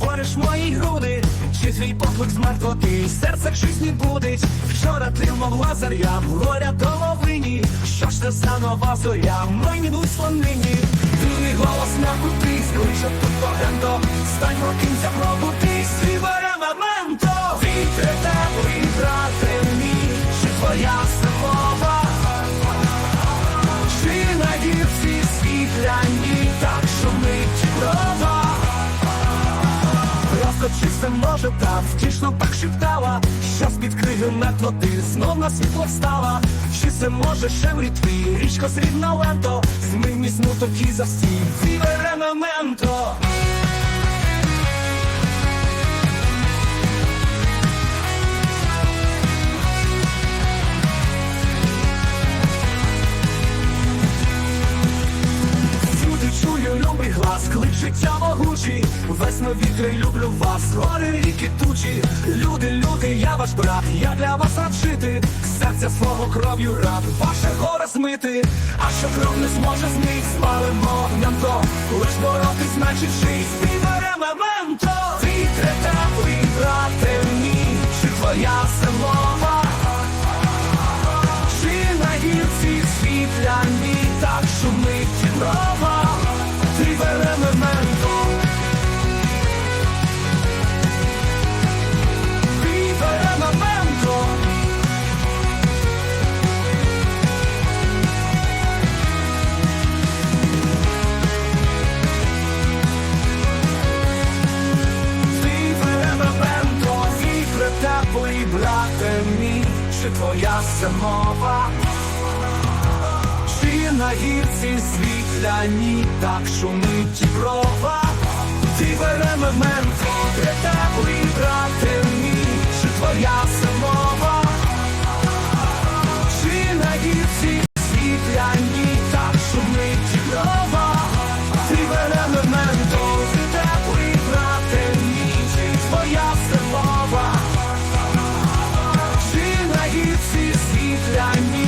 гориш мої груди, чи твій поклик з мертвоти, серце не будить. Вчора ти я горя доловині, Що ж це за нова зоря, мені будь слонині. Твій голос на кути, скличе тут погенто. Стань прокинься, пробудись, Просто чи це може та втішно так шептала, що з-під криги мертвоти знов на світло встала, чи це може ще в рітві, річко срібна лето, змий мій смуток і всі вівере життя могучий Весну вітри, люблю вас, гори ріки тучі. Люди, люди, я ваш брат, я для вас рад Серця свого кров'ю рад, ваше горе змити. А що кров не зможе змить, спалимо огням то Лиш боротись, значить жить, співаре моменто Вітре теплий, брате мій, чи твоя семова чи на гірці світляні так шумить нова, чи твоя семова? Чи на гірці світляні так шумить брова? Ти бере момент, де теплий Like I need.